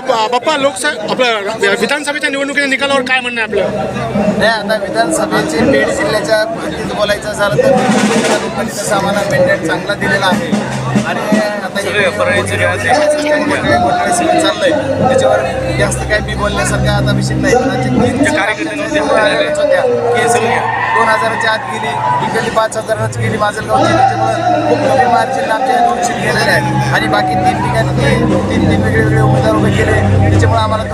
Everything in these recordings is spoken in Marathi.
बाप्पा लोकसभा आपलं विधानसभेच्या निवडणुकीच्या निकालावर काय म्हणणं आहे आपलं नाही आता विधानसभेचे बीड जिल्ह्याच्या बाबतीत बोलायचं झालं तर तसं आम्हाला मेंटेन चांगला दिलेला आहे आणि आता हे चाललंय त्याच्यावर जास्त काय मी बोलण्यासारखं आता विषय नाही होत्या दोन हजाराच्या आत गेली इकडली पाच हजाराच गेली माजलगावची त्याच्यामुळे खूप कमी मार्जिन आमच्या दोनशे गेलेले आहेत. आणि बाकी तीन ठिकाणी तीन तीन वेगळे वेगळे उमेदवार उभे केले. त्याच्यामुळे आम्हाला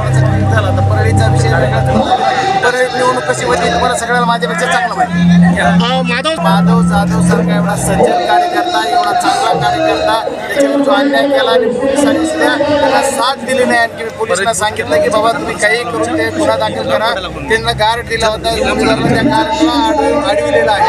कशी होती. तुम्हाला सगळ्याला माझ्यापेक्षा चांगलं माहिती. माधव. माधव जाधव सारखा एवढा सज्जन कार्यकर्ता एवढा चांगला कार्यकर्ता. त्याच्यावर जो अन्याय केला आणि पोलिसांनी सुद्धा त्याला साथ दिली नाही. आणखी पोलिसांना सांगितलं की बाबा तुम्ही काही करून ते गुन्हा दाखल करा. त्यांना गार्ड दिला होता. त्या गार्डला अडविलेला आहे.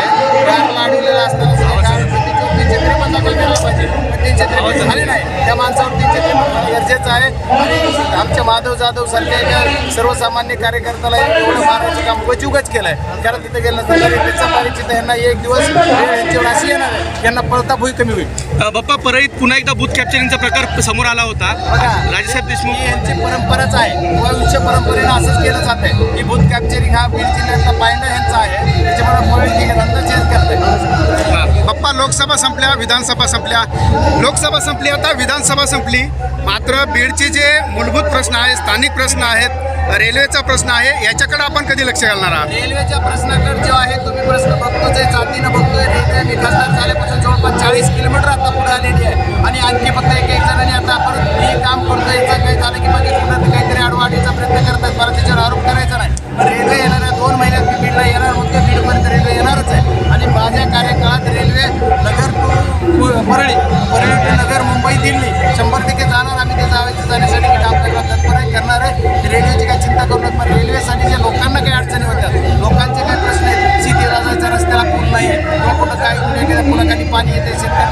त्यांचे झाले नाही. त्या माणसावर त्यांचे गरजेचं आहे. आणि आमच्या माधव जाधव सारख्या सर्वसामान्य कार्यकर्त्याला एवढं मारायचं काम उगच केलंय. कारण तिथे गेलं त्याचा परिचित यांना एक दिवस यांच्यावर अशी येणार आहे. यांना पळता भुई कमी होईल. बाप्पा परळीत पुन्हा एकदा बूथ कॅप्चरिंगचा प्रकार समोर आला होता. बघा राजेसाहेब देशमुख यांची परंपराच आहे. किंवा उच्च परंपरेनं असंच केलं जात आहे. ही बूथ कॅप्चरिंग हा बीड जिल्ह्यातला पायंडा यांचा आहे. त्याच्यामुळे हे धंदा चेंज करते बाप्पा लोकसभा संपल्या विधानसभा संपल्या. लोकसभा संपली आता विधानसभा संपली. मात्र बीडचे जे मूलभूत प्रश्न आहेत स्थानिक प्रश्न आहेत रेल्वेचा प्रश्न आहे याच्याकडे आपण कधी लक्ष घालणार आहात? रेल्वेच्या प्रश्नाकडे जो आहे तुम्ही प्रश्न बघतोच आहे जातीनं बघतोय रेल्वे मी खासदार झाल्यापासून जवळपास चाळीस किलोमीटर आता पुढे आलेली आहे. आणि आणखी फक्त एक एक जणांनी आता आपण हे काम करतोय याचं काही झालं की मागे कुठं काहीतरी अडवाडीचा प्रयत्न करतात मला त्याच्यावर आरोप करायचा नाही. पण रेल्वे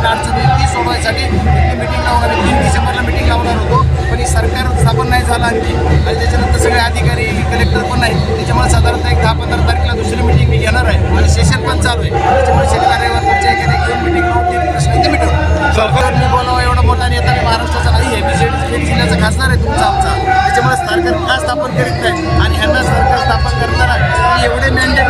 येते अडचणी अडचण येते ती सोडवायसाठी मिटिंग लावणार आहे. तीन डिसेंबरला मिटिंग लावणार होतो. पण ही सरकार स्थापन नाही झालं आणखी. आणि त्याच्यानंतर सगळे अधिकारी कलेक्टर पण नाही त्याच्यामुळे साधारणतः एक दहा पंधरा तारखेला दुसरी मिटिंग मी घेणार आहे. आणि सेशन पण चालू आहे. त्याच्यामुळे शेतकऱ्यावर तुमच्या एखाद्या घेऊन मिटिंग लावून ते प्रश्न ते मी बोलावं एवढा मोठा नेता मी महाराष्ट्राचा नाही आहे. मी बीड जिल्ह्याचा खासदार आहे तुमचा आमचा. त्याच्यामुळे सरकार का स्थापन करीत नाही? आणि ह्यांना सरकार स्थापन करताना एवढे मेहनती